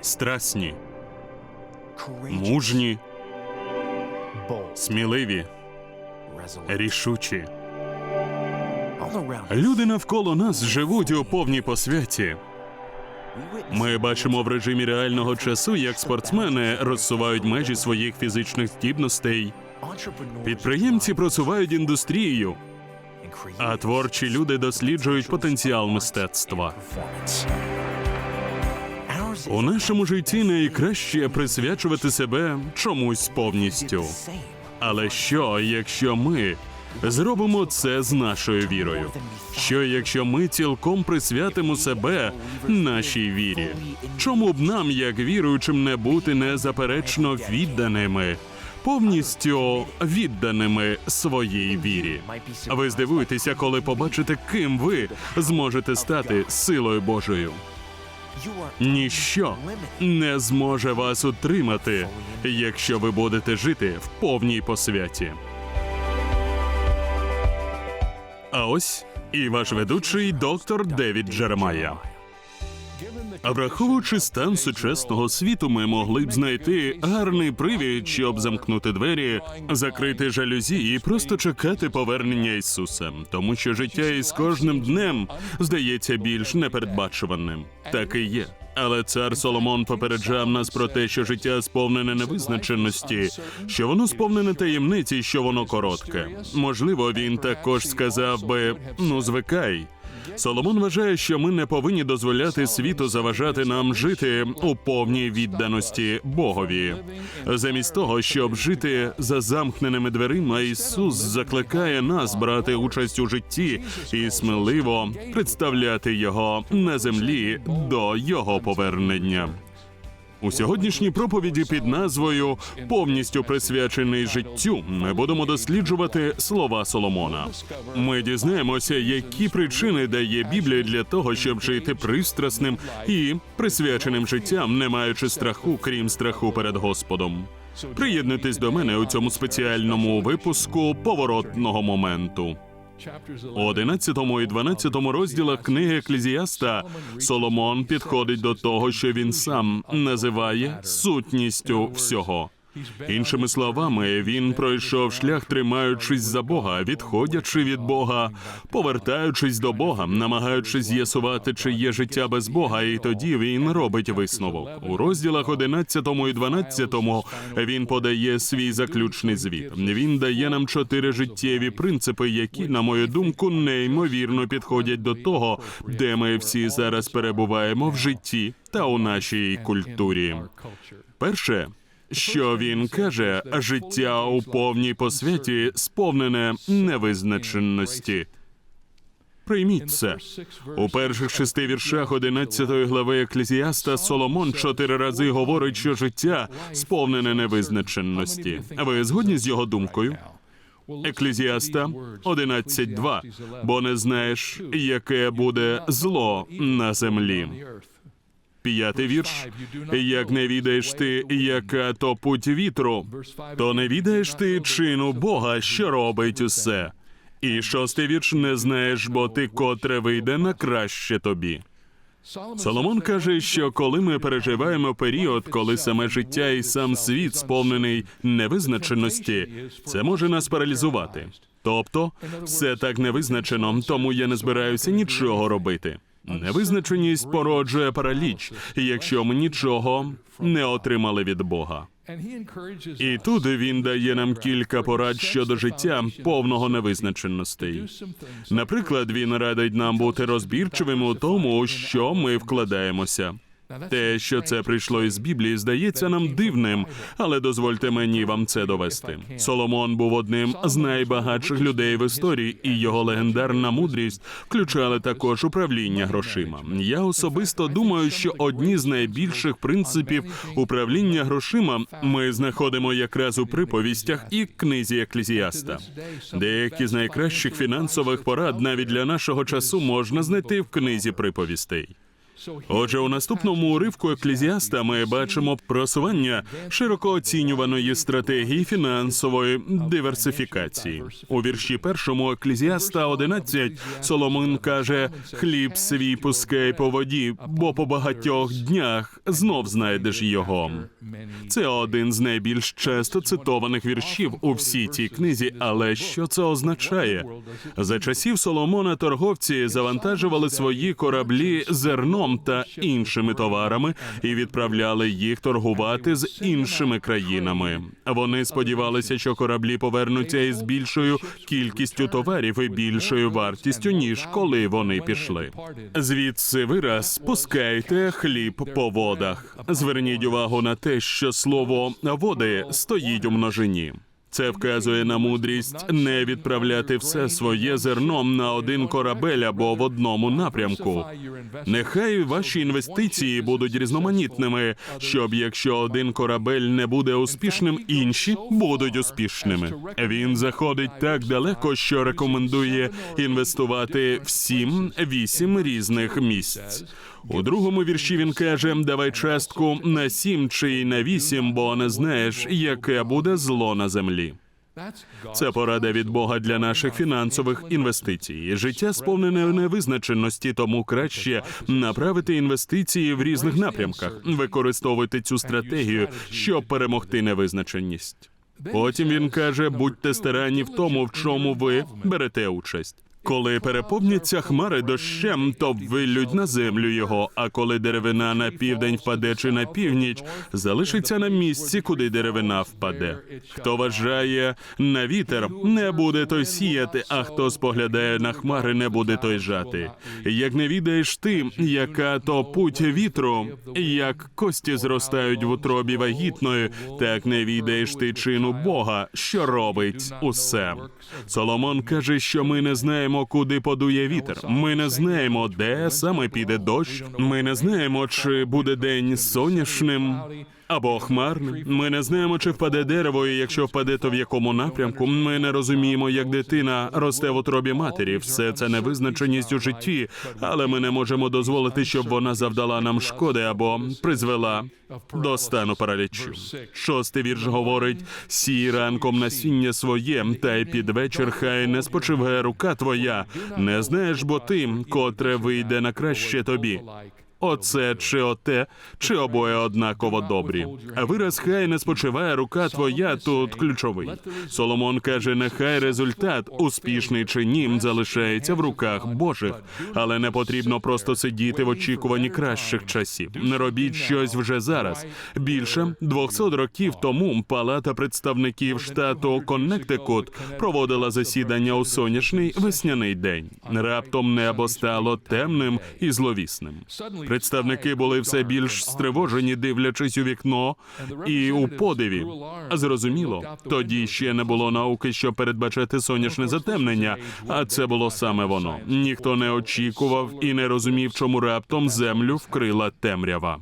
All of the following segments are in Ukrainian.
страсні, мужні, сміливі, рішучі. Люди навколо нас живуть у повній посвяті. Ми бачимо в режимі реального часу, як спортсмени розсувають межі своїх фізичних здібностей. Підприємці просувають індустрію, а творчі люди досліджують потенціал мистецтва. У нашому житті найкраще присвячувати себе чомусь повністю. Але що, якщо ми зробимо це з нашою вірою? Що якщо ми цілком присвятимо себе нашій вірі? Чому б нам, як віруючим, не бути незаперечно відданими, повністю відданими своїй вірі? Ви здивуєтеся, коли побачите, ким ви зможете стати силою Божою. Ніщо не зможе вас утримати, якщо ви будете жити в повній посвяті. А ось і ваш ведучий доктор Девід Джеремая. А враховуючи стан сучасного світу, ми могли б знайти гарний привід, щоб замкнути двері, закрити жалюзі і просто чекати повернення Ісуса, тому що життя із кожним днем здається більш непередбачуваним. Так і є. Але цар Соломон попереджав нас про те, що життя сповнене невизначеності, що воно сповнене таємниці, що воно коротке. Можливо, він також сказав би: ну, звикай. Соломон вважає, що ми не повинні дозволяти світу заважати нам жити у повній відданості Богові. Замість того, щоб жити за замкненими дверима, Ісус закликає нас брати участь у житті і сміливо представляти його на землі до його повернення. У сьогоднішній проповіді під назвою Повністю присвячений життю ми будемо досліджувати слова Соломона. Ми дізнаємося, які причини дає Біблія для того, щоб жити пристрасним і присвяченим життям, не маючи страху, крім страху перед Господом. Приєднуйтесь до мене у цьому спеціальному випуску поворотного моменту. У 11 і 12 розділах книги Еклезіаста Соломон підходить до того, що він сам називає сутністю всього. Іншими словами, він пройшов шлях, тримаючись за Бога, відходячи від Бога, повертаючись до Бога, намагаючись з'ясувати, чи є життя без Бога, і тоді він робить висновок. У розділах 11 і 12 він подає свій заключний звіт. Він дає нам чотири життєві принципи, які, на мою думку, неймовірно підходять до того, де ми всі зараз перебуваємо в житті та у нашій культурі. Перше що він каже, життя у повній посвяті сповнене невизначеності. Прийміть це. У перших шести віршах 11 глави Еклезіаста Соломон чотири рази говорить, що життя сповнене невизначеності. Ви згодні з його думкою? Еклезіаста 11.2. Бо не знаєш, яке буде зло на землі. П'ятий вірш. Як не відаєш ти, яка то путь вітру, то не відаєш ти чину Бога, що робить усе. І шостий вірш не знаєш, бо ти котре вийде на краще тобі. Соломон каже, що коли ми переживаємо період, коли саме життя і сам світ сповнений невизначеності, це може нас паралізувати. Тобто, все так невизначено, тому я не збираюся нічого робити. Невизначеність породжує параліч, якщо ми нічого не отримали від Бога. І тут він дає нам кілька порад щодо життя повного невизначеностей. Наприклад, він радить нам бути розбірчивими у тому, що ми вкладаємося. Те, що це прийшло із Біблії, здається нам дивним, але дозвольте мені вам це довести. Соломон був одним з найбагатших людей в історії, і його легендарна мудрість включали також управління грошима. Я особисто думаю, що одні з найбільших принципів управління грошима ми знаходимо якраз у приповістях і книзі Еклезіаста. Деякі з найкращих фінансових порад навіть для нашого часу можна знайти в книзі приповістей. Отже, у наступному уривку еклезіаста ми бачимо просування широко оцінюваної стратегії фінансової диверсифікації. У вірші першому еклезіаста 11 Соломон каже: хліб свій пускай по воді, бо по багатьох днях знов знайдеш його. Це один з найбільш часто цитованих віршів у всій цій книзі. Але що це означає? За часів Соломона торговці завантажували свої кораблі зерном та іншими товарами і відправляли їх торгувати з іншими країнами. Вони сподівалися, що кораблі повернуться із більшою кількістю товарів і більшою вартістю, ніж коли вони пішли. Звідси вираз спускайте хліб по водах. Зверніть увагу на те, що слово води стоїть у множині. Це вказує на мудрість не відправляти все своє зерном на один корабель або в одному напрямку. Нехай ваші інвестиції будуть різноманітними, щоб якщо один корабель не буде успішним, інші будуть успішними. Він заходить так далеко, що рекомендує інвестувати в сім вісім різних місць. У другому вірші він каже: давай частку на сім чи на вісім, бо не знаєш, яке буде зло на землі. Це порада від Бога для наших фінансових інвестицій. Життя сповнене невизначеності, тому краще направити інвестиції в різних напрямках. Використовуйте цю стратегію, щоб перемогти невизначеність. Потім він каже: будьте старанні в тому, в чому ви берете участь. Коли переповняться хмари дощем, то виллють на землю його. А коли деревина на південь впаде чи на північ, залишиться на місці, куди деревина впаде. Хто вважає на вітер, не буде той сіяти, а хто споглядає на хмари, не буде той жати. Як не відаєш ти, яка то путь вітру, як кості зростають в утробі вагітної, так не відаєш ти чину Бога, що робить усе. Соломон каже, що ми не знаємо, куди подує вітер. Ми не знаємо, де саме піде дощ. Ми не знаємо, чи буде день сонячним. Або хмарним. Ми не знаємо, чи впаде дерево, і якщо впаде, то в якому напрямку. Ми не розуміємо, як дитина росте в утробі матері. Все це невизначеність у житті, але ми не можемо дозволити, щоб вона завдала нам шкоди або призвела до стану паралічу. Шостий вірш говорить: сій ранком насіння своє, та й під вечір хай не спочиває рука твоя. Не знаєш, бо ти, котре вийде на краще тобі. Оце чи оте, чи обоє однаково добрі. А вираз хай не спочиває рука твоя тут ключовий. Соломон каже: нехай результат, успішний чи ні, залишається в руках Божих, але не потрібно просто сидіти в очікуванні кращих часів. Не робіть щось вже зараз. Більше 200 років тому Палата представників штату Коннектикут проводила засідання у сонячний весняний день. Раптом небо стало темним і зловісним. Представники були все більш стривожені, дивлячись у вікно і у подиві. Зрозуміло, тоді ще не було науки, щоб передбачати сонячне затемнення, а це було саме воно. Ніхто не очікував і не розумів, чому раптом землю вкрила темрява.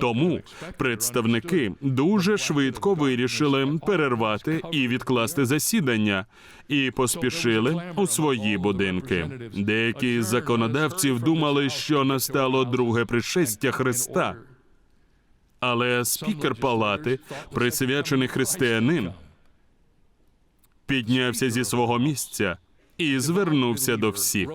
Тому представники дуже швидко вирішили перервати і відкласти засідання, і поспішили у свої будинки. Деякі з законодавців думали, що настало друге пришестя Христа. Але спікер палати, присвячений християнин, піднявся зі свого місця і звернувся до всіх.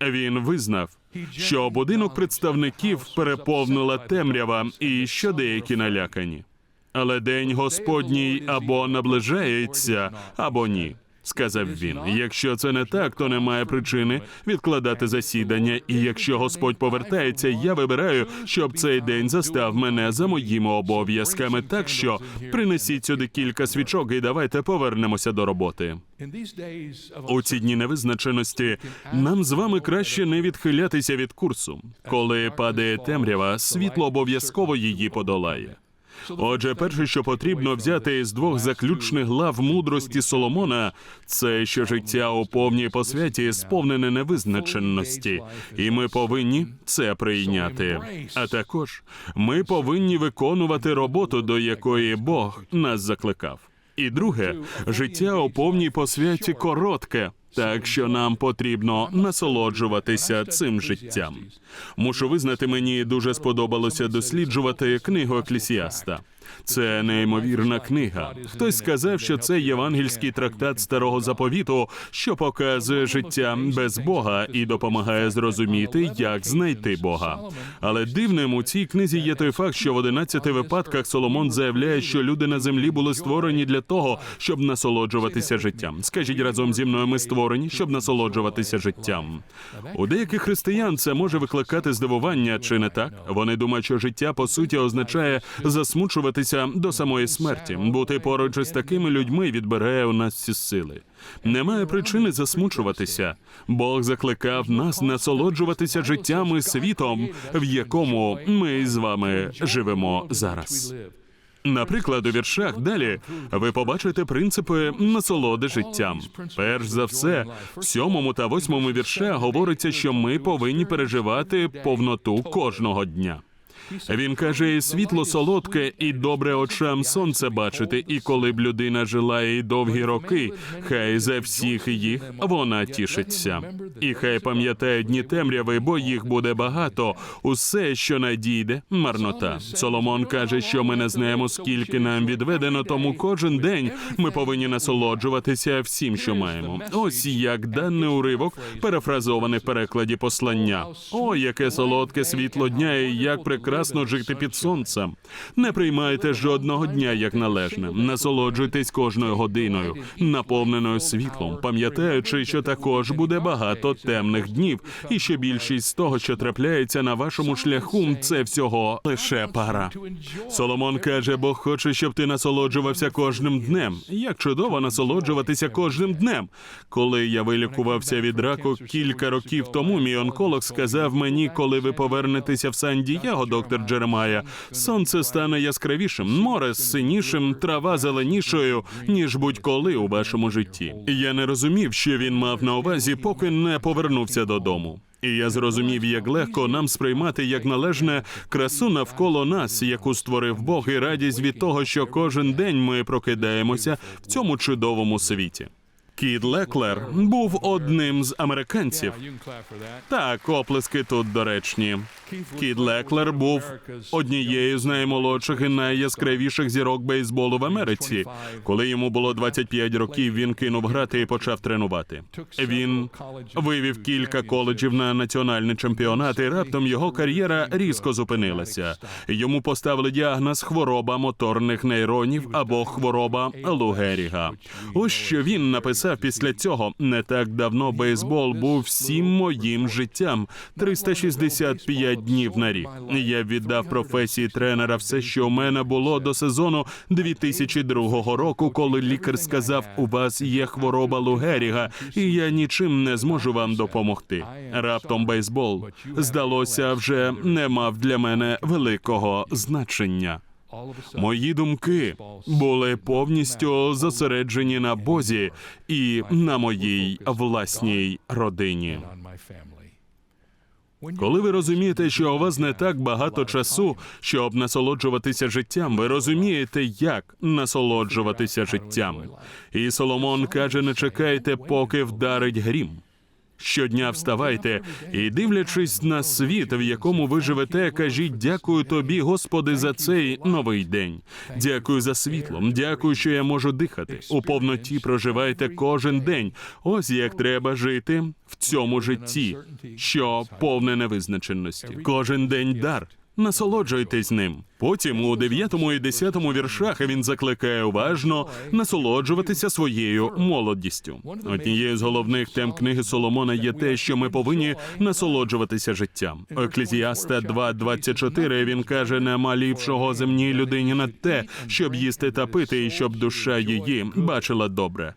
Він визнав, що будинок представників переповнила темрява, і що деякі налякані. Але день Господній або наближається, або ні. Сказав він: якщо це не так, то немає причини відкладати засідання. І якщо Господь повертається, я вибираю, щоб цей день застав мене за моїми обов'язками. Так що принесіть сюди кілька свічок і давайте повернемося до роботи. У ці дні невизначеності нам з вами краще не відхилятися від курсу. Коли падає темрява, світло обов'язково її подолає. Отже, перше, що потрібно взяти з двох заключних глав мудрості Соломона, це що життя у повній посвяті сповнене невизначеності, і ми повинні це прийняти. А також ми повинні виконувати роботу, до якої Бог нас закликав. І друге, життя у повній посвяті коротке. Так що нам потрібно насолоджуватися цим життям. Мушу визнати, мені дуже сподобалося досліджувати книгу Еклісіаста. Це неймовірна книга. Хтось сказав, що це євангельський трактат старого заповіту, що показує життя без Бога і допомагає зрозуміти, як знайти Бога. Але дивним у цій книзі є той факт, що в 11 випадках Соломон заявляє, що люди на землі були створені для того, щоб насолоджуватися життям. Скажіть разом зі мною, ми створені, щоб насолоджуватися життям. У деяких християн це може викликати здивування, чи не так? Вони думають, що життя по суті означає засмучуватися до самої смерті. Бути поруч із такими людьми відбирає у нас всі сили. Немає причини засмучуватися. Бог закликав нас насолоджуватися життям і світом, в якому ми з вами живемо зараз. Наприклад, у віршах далі ви побачите принципи насолоди життям. Перш за все, в сьомому та восьмому віршах говориться, що ми повинні переживати повноту кожного дня. Він каже, світло солодке, і добре очам сонце бачити, і коли б людина жила і довгі роки, хай за всіх їх вона тішиться. І хай пам'ятає дні темряви, бо їх буде багато. Усе, що надійде, марнота. Соломон каже, що ми не знаємо, скільки нам відведено, тому кожен день ми повинні насолоджуватися всім, що маємо. Ось як даний уривок перефразований в перекладі послання. О, яке солодке світло дня, і як прекрасно жити під сонцем. Не приймайте жодного дня як належне. Насолоджуйтесь кожною годиною, наповненою світлом, пам'ятаючи, що також буде багато темних днів, і що більшість з того, що трапляється на вашому шляху, це всього лише пара. Соломон каже, Бог хоче, щоб ти насолоджувався кожним днем. Як чудово насолоджуватися кожним днем. Коли я вилікувався від раку кілька років тому, мій онколог сказав мені, коли ви повернетеся в Сан-Дієго, доктор Джеремая, сонце стане яскравішим, море синішим, трава зеленішою, ніж будь-коли у вашому житті. Я не розумів, що він мав на увазі, поки не повернувся додому. І я зрозумів, як легко нам сприймати як належне красу навколо нас, яку створив Бог, і радість від того, що кожен день ми прокидаємося в цьому чудовому світі. Кіт Леклер був одним з американців. Так, оплески тут доречні. Кіт Леклер був однією з наймолодших і найяскравіших зірок бейсболу в Америці. Коли йому було 25 років, він кинув грати і почав тренувати. Він вивів кілька коледжів на національний чемпіонат, і раптом його кар'єра різко зупинилася. Йому поставили діагноз хвороба моторних нейронів або хвороба Лу Геріга. Ось що він написав після цього. Не так давно бейсбол був всім моїм життям. 365 днів на рік. Я віддав професії тренера все, що у мене було до сезону 2002 року, коли лікар сказав, у вас є хвороба Лу Геріга, і я нічим не зможу вам допомогти. Раптом бейсбол здалося вже не мав для мене великого значення. Мої думки були повністю зосереджені на Бозі і на моїй власній родині. Коли ви розумієте, що у вас не так багато часу, щоб насолоджуватися життям, ви розумієте, як насолоджуватися життям. І Соломон каже: не чекайте, поки вдарить грім. Щодня вставайте і, дивлячись на світ, в якому ви живете, кажіть дякую тобі, Господи, за цей новий день. Дякую за світло. Дякую, що я можу дихати. У повноті проживайте кожен день. Ось як треба жити в цьому житті, що повне невизначеності. Кожен день дар. Насолоджуйтесь ним. Потім у 9 і 10 віршах він закликає уважно насолоджуватися своєю молодістю. Однією з головних тем книги Соломона є те, що ми повинні насолоджуватися життям. Еклезіаста 2.24 він каже: нема ліпшого земній людині над те, щоб їсти та пити, і щоб душа її бачила добре.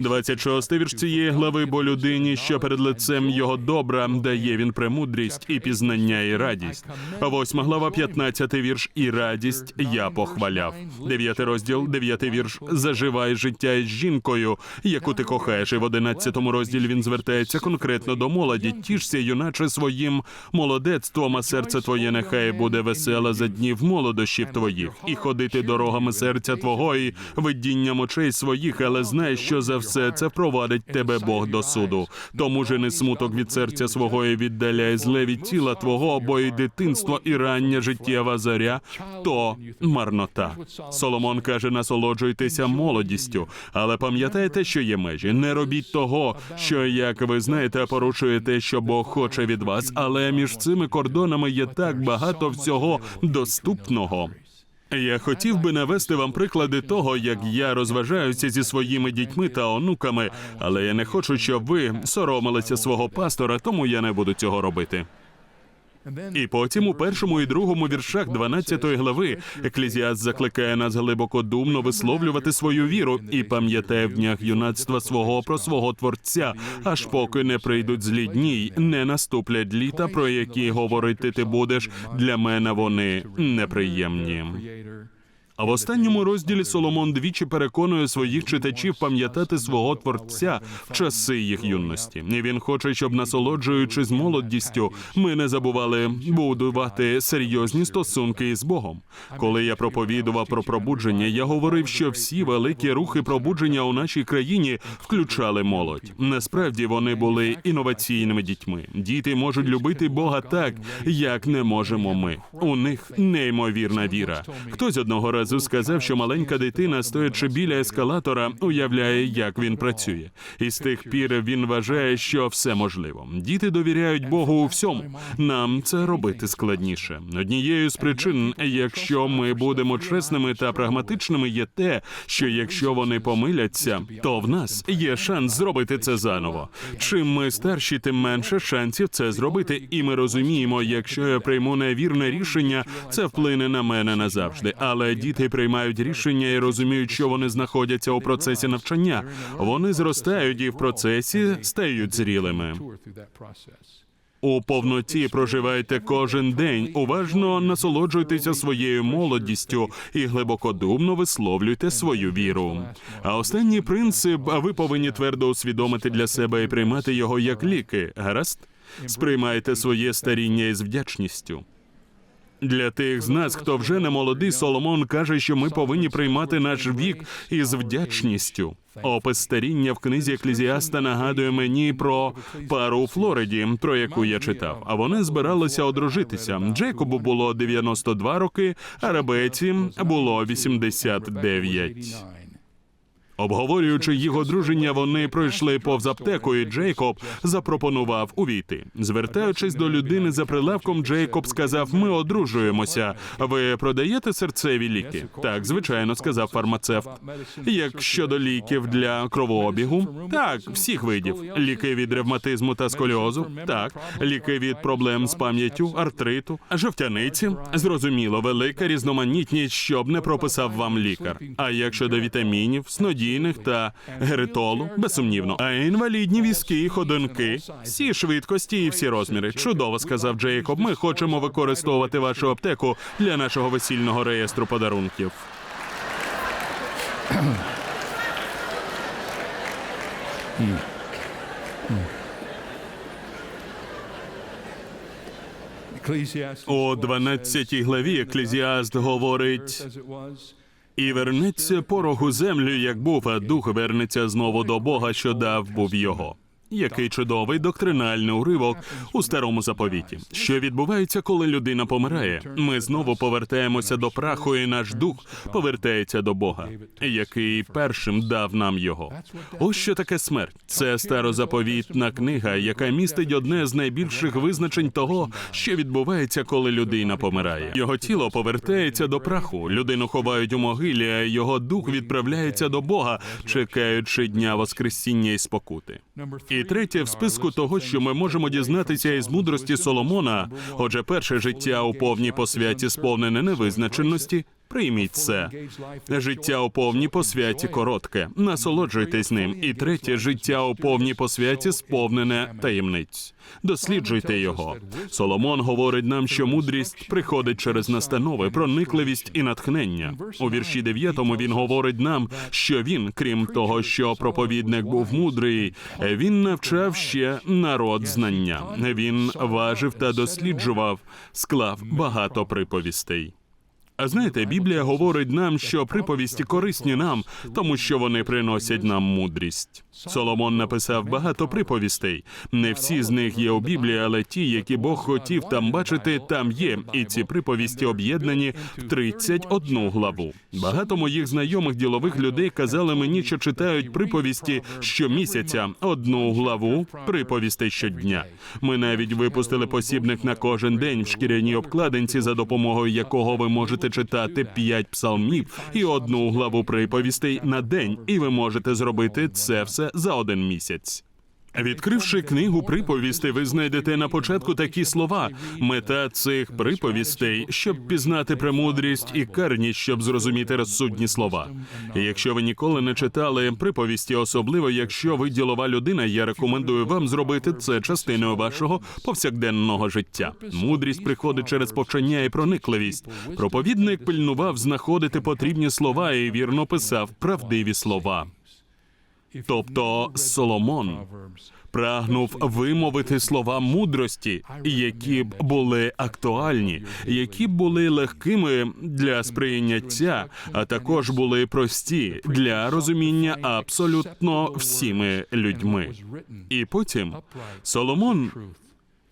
26 вірш цієї глави, бо людині, що перед лицем його добра, дає він премудрість і пізнання, і радість. Восьма глава, 15 вірш, і радість я похваляв. Дев'ятий розділ, дев'ятий вірш. Заживай життя із жінкою, яку ти кохаєш. І в одинадцятому розділі він звертається конкретно до молоді. Тішся, юначе своїм молодецтвом, а серце твоє нехай буде веселе за днів молодощів твоїх, і ходити дорогами серця твого і видінням очей своїх, але знай, що за все це провадить тебе Бог до суду. Тому жени смуток від серця свого і віддаляй зле від тіла твого, бо і дитинство, і рання життєва заря то марнота. Соломон каже: насолоджуйтеся молодістю, але пам'ятайте, що є межі. Не робіть того, що, як ви знаєте, порушуєте, що Бог хоче від вас, але між цими кордонами є так багато всього доступного. Я хотів би навести вам приклади того, як я розважаюся зі своїми дітьми та онуками, але я не хочу, щоб ви соромилися свого пастора, тому я не буду цього робити. І потім у першому і другому віршах 12 глави Еклезіаст закликає нас глибокодумно висловлювати свою віру і пам'ятає в днях юнацтва свого про свого творця, аж поки не прийдуть злі дні, й не наступлять літа, про які говорити ти будеш. Для мене вони неприємні. А в останньому розділі Соломон двічі переконує своїх читачів пам'ятати свого творця в часи їх юності. І він хоче, щоб насолоджуючись молодістю, ми не забували будувати серйозні стосунки із Богом. Коли я проповідував про пробудження, я говорив, що всі великі рухи пробудження у нашій країні включали молодь. Насправді вони були інноваційними дітьми. Діти можуть любити Бога так, як не можемо ми. У них неймовірна віра. Хтось одного разу сказав, що маленька дитина, стоячи біля ескалатора, уявляє, як він працює. І з тих пір він вважає, що все можливо. Діти довіряють Богу у всьому. Нам це робити складніше. Однією з причин, якщо ми будемо чесними та прагматичними, є те, що якщо вони помиляться, то в нас є шанс зробити це заново. Чим ми старші, тим менше шансів це зробити. І ми розуміємо, якщо я прийму невірне рішення, це вплине на мене назавжди. Але діти приймають рішення і розуміють, що вони знаходяться у процесі навчання. Вони зростають і в процесі стають зрілими. У повноті проживайте кожен день, уважно насолоджуйтеся своєю молодістю і глибокодумно висловлюйте свою віру. А останній принцип ви повинні твердо усвідомити для себе і приймати його як ліки. Гаразд? Сприймайте своє старіння із вдячністю. Для тих з нас, хто вже не молодий, Соломон каже, що ми повинні приймати наш вік із вдячністю. Опис старіння в книзі Еклезіаста нагадує мені про пару у Флориді, про яку я читав. А вони збиралися одружитися. Джейкобу було 92 роки, а Ребеці було 89. Обговорюючи їх одруження, вони пройшли повз аптеку, і Джейкоб запропонував увійти. Звертаючись до людини за прилавком, Джейкоб сказав: Ми одружуємося. Ви продаєте серцеві ліки? Так, звичайно, сказав фармацевт. Як щодо ліків для кровообігу, так, всіх видів. Ліки від ревматизму та сколіозу, так, ліки від проблем з пам'яттю, артриту, жовтяниці. Зрозуміло, велика різноманітність, щоб не прописав вам лікар. А як щодо вітамінів, снодійних та геритолу, безсумнівно. А інвалідні візки, ходунки, всі швидкості і всі розміри. Чудово, сказав Джейкоб. Ми хочемо використовувати вашу аптеку для нашого весільного реєстру подарунків. У 12 главі Еклезіаст говорить. І вернеться порогу землю, як був, а дух вернеться знову до Бога, що дав був його. Який чудовий доктринальний уривок у старому заповіті. Що відбувається, коли людина помирає? Ми знову повертаємося до праху, і наш дух повертається до Бога, який першим дав нам його. Ось що таке смерть. Це старозаповітна книга, яка містить одне з найбільших визначень того, що відбувається, коли людина помирає. Його тіло повертається до праху. Людину ховають у могилі, а його дух відправляється до Бога, чекаючи дня Воскресіння і спокути. І третє в списку того, що ми можемо дізнатися із мудрості Соломона. Отже, перше життя у повній посвяті сповнене невизначеності. Прийміть це. Життя у повній посвяті коротке. Насолоджуйтесь ним. І третє життя у повній посвяті сповнене таємниць. Досліджуйте його. Соломон говорить нам, що мудрість приходить через настанови, проникливість і натхнення. У вірші 9 він говорить нам, що він, крім того, що проповідник був мудрий, він навчав ще народ знання. Він важив та досліджував, склав багато приповістей. А знаєте, Біблія говорить нам, що приповісті корисні нам, тому що вони приносять нам мудрість. Соломон написав багато приповістей. Не всі з них є у Біблії, але ті, які Бог хотів там бачити, там є. І ці приповісті об'єднані в 31 главу. Багато моїх знайомих ділових людей казали мені, що читають приповісті щомісяця, одну главу приповістей щодня. Ми навіть випустили посібник на кожен день в шкіряній обкладинці, за допомогою якого ви можете читати п'ять псалмів і одну главу приповістей на день, і ви можете зробити це все за один місяць. Відкривши книгу приповістей, ви знайдете на початку такі слова: мета цих приповістей, щоб пізнати премудрість і карність, щоб зрозуміти розсудні слова. Якщо ви ніколи не читали приповісті, особливо якщо ви ділова людина, я рекомендую вам зробити це частиною вашого повсякденного життя. Мудрість приходить через повчання і проникливість. Проповідник пильнував знаходити потрібні слова і вірно писав правдиві слова. Тобто Соломон прагнув вимовити слова мудрості, які б були актуальні, які б були легкими для сприйняття, а також були прості для розуміння абсолютно всіми людьми. І потім Соломон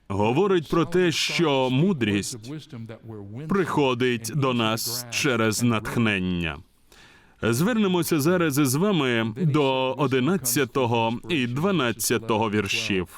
говорить про те, що мудрість приходить до нас через натхнення. Звернемося зараз із вами до 11 і 12 віршів.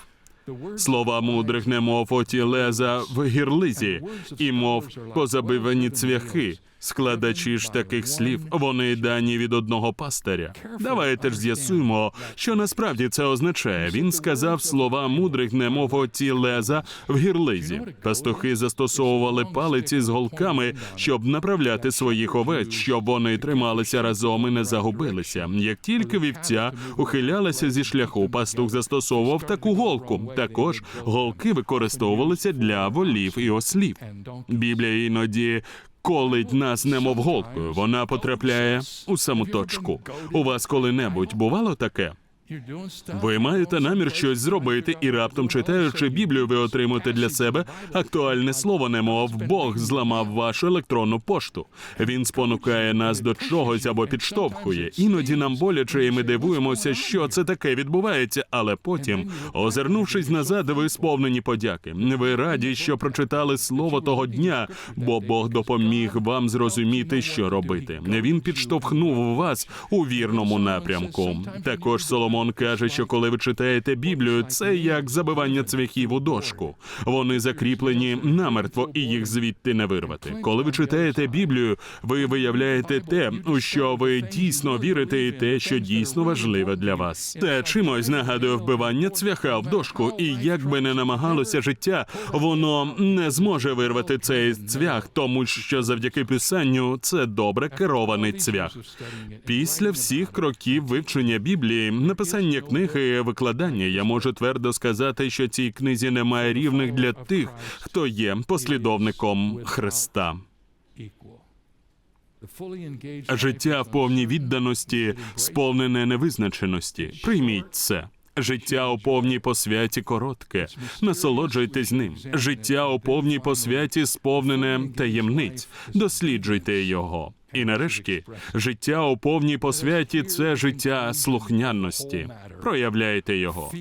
Слова мудрих, немов оті леза в гірлизі, і мов позабивані цвяхи. Складачі ж таких слів, вони дані від одного пастиря. Давайте ж з'ясуємо, що насправді це означає. Він сказав слова мудрих, немов оті леза в гірлизі. Пастухи застосовували палиці з голками, щоб направляти своїх овець, щоб вони трималися разом і не загубилися. Як тільки вівця ухилялася зі шляху, пастух застосовував таку голку. Також голки використовувалися для волів і ослів. Біблія іноді колить нас немов голкою. Вона потрапляє у саму точку. У вас коли-небудь бувало таке? Ви маєте намір щось зробити, і раптом, читаючи Біблію, ви отримуєте для себе актуальне слово, немов Бог зламав вашу електронну пошту. Він спонукає нас до чогось або підштовхує. Іноді нам боляче, і ми дивуємося, що це таке відбувається. Але потім, озирнувшись назад, ви сповнені подяки. Ви раді, що прочитали слово того дня, бо Бог допоміг вам зрозуміти, що робити. Він підштовхнув вас у вірному напрямку. Також Соломон каже, що коли ви читаєте Біблію, це як забивання цвяхів у дошку. Вони закріплені намертво, і їх звідти не вирвати. Коли ви читаєте Біблію, ви виявляєте те, у що ви дійсно вірите, і те, що дійсно важливе для вас. Те чимось нагадує вбивання цвяха в дошку, і як би не намагалося життя, воно не зможе вирвати цей цвях, тому що завдяки писанню це добре керований цвях. Після всіх кроків вивчення Біблії, написання книги, викладання, я можу твердо сказати, що цій книзі немає рівних для тих, хто є послідовником Христа. Життя в повній відданості, сповнене невизначеності. Прийміть це. Життя у повній посвяті коротке. Насолоджуйтесь ним. Життя у повній посвяті сповнене таємниць. Досліджуйте його. І нарешті життя у повній посвяті це життя слухняності. Проявляйте його.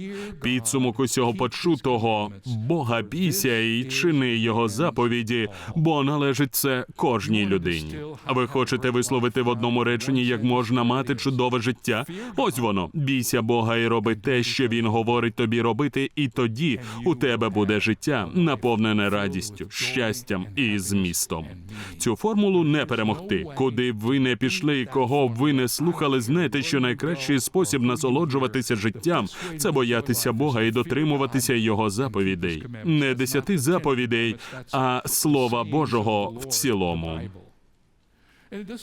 Підсумок усього почутого Бога бійся і чини його заповіді, бо належить це кожній людині. А ви хочете висловити в одному реченні, як можна мати чудове життя? Ось воно. Бійся Бога і роби те, що він говорить тобі робити, і тоді у тебе буде життя, наповнене радістю, щастям і змістом. Цю формулу не перемогти. Куди б ви не пішли і кого б ви не слухали, знайте, що найкращий спосіб насолоджуватися життям це боятися Бога і дотримуватися його заповідей, не десяти заповідей, а слова Божого в цілому.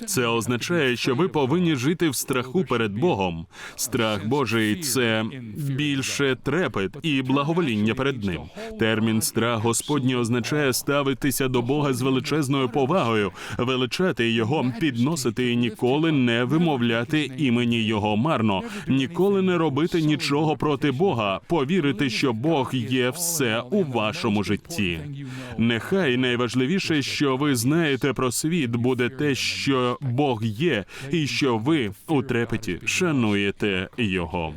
Це означає, що ви повинні жити в страху перед Богом. Страх Божий це більше трепет і благовоління перед ним. Термін страх Господній означає ставитися до Бога з величезною повагою, величати його, підносити і ніколи не вимовляти імені Його марно, ніколи не робити нічого проти Бога, повірити, що Бог є все у вашому житті. Нехай найважливіше, що ви знаєте про світ, буде те, що Бог є, і що ви у трепеті шануєте його.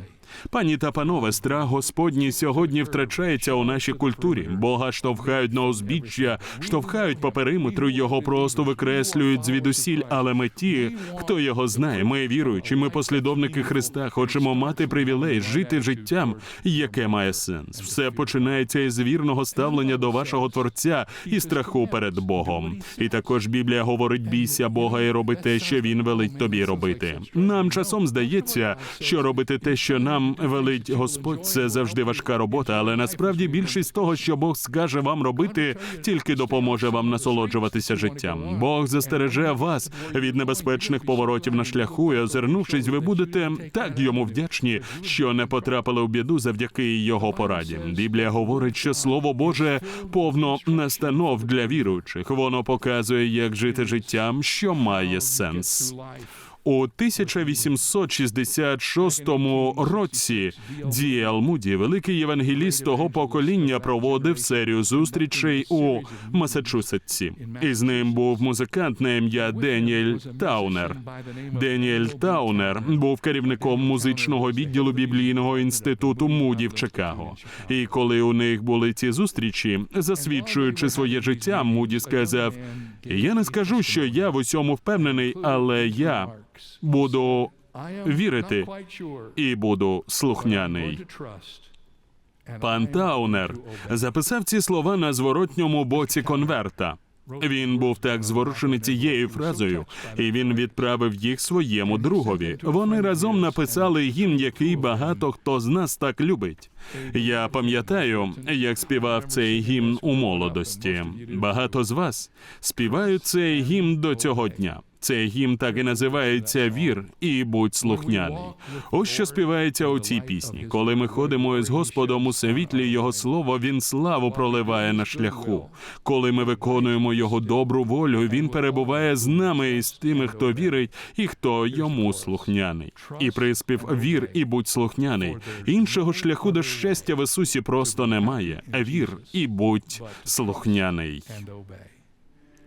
Пані та панове, страх Господній сьогодні втрачається у нашій культурі. Бога штовхають на узбіччя, штовхають по периметру, його просто викреслюють звідусіль. Але ми ті, хто його знає, ми віруючі, ми послідовники Христа, хочемо мати привілей жити життям, яке має сенс. Все починається із вірного ставлення до вашого творця і страху перед Богом. І також Біблія говорить: бійся Бога і роби те, що він велить тобі робити. Нам часом здається, що робити те, що нам велить Господь, це завжди важка робота, але насправді більшість того, що Бог скаже вам робити, тільки допоможе вам насолоджуватися життям. Бог застереже вас від небезпечних поворотів на шляху, і озирнувшись, ви будете так йому вдячні, що не потрапили в біду завдяки його пораді. Біблія говорить, що слово Боже повно настанов для віруючих. Воно показує, як жити життям, що має сенс. У 1866 році Діел Муді, великий євангеліст того покоління, проводив серію зустрічей у Масачусетсі. І з ним був музикант на ім'я Деніель Таунер. Деніель Таунер був керівником музичного відділу біблійного інституту Муді в Чикаго. І коли у них були ці зустрічі, засвідчуючи своє життя, Муді сказав: Я не скажу, що я в усьому впевнений, але я буду вірити і буду слухняний. Пан Таунер записав ці слова на зворотньому боці конверта. Він був так зворушений цією фразою, і він відправив їх своєму другові. Вони разом написали гімн, який багато хто з нас так любить. Я пам'ятаю, як співав цей гімн у молодості. Багато з вас співають цей гімн до цього дня. Цей гімн так і називається Вір і будь слухняний. Ось що співається у цій пісні. Коли ми ходимо із Господом у світлі Його слова, Він славу проливає на шляху. Коли ми виконуємо Його добру волю, Він перебуває з нами і з тими, хто вірить і хто йому слухняний. І приспів Вір і будь слухняний. Іншого шляху до щастя в Ісусі просто немає. Вір і будь слухняний.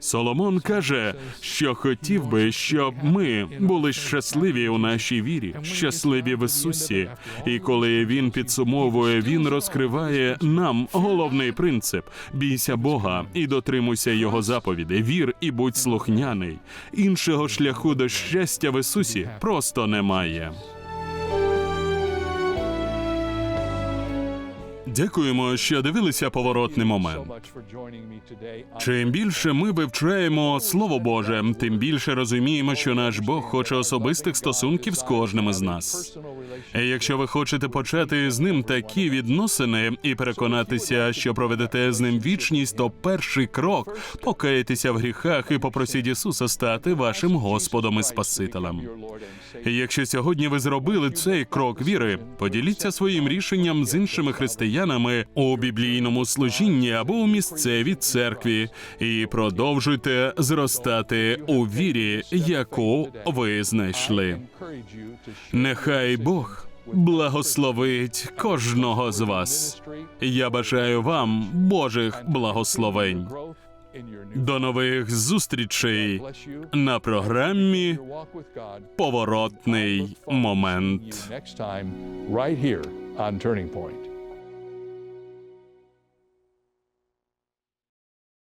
Соломон каже, що хотів би, щоб ми були щасливі у нашій вірі, щасливі в Ісусі. І коли він підсумовує, він розкриває нам головний принцип: бійся Бога і дотримуйся Його заповідей. Вір і будь слухняний. Іншого шляху до щастя в Ісусі просто немає. Дякуємо, що дивилися поворотний момент. Чим більше ми вивчаємо Слово Боже, тим більше розуміємо, що наш Бог хоче особистих стосунків з кожним із нас. І Якщо ви хочете почати з ним такі відносини і переконатися, що проведете з ним вічність, то перший крок покаятися в гріхах і попросіть Ісуса стати вашим Господом і Спасителем. І Якщо сьогодні ви зробили цей крок віри, поділіться своїм рішенням з іншими християнами у біблійному служінні або у місцевій церкві, і продовжуйте зростати у вірі, яку ви знайшли. Нехай Бог благословить кожного з вас. Я бажаю вам Божих благословень. До нових зустрічей на програмі Поворотний момент.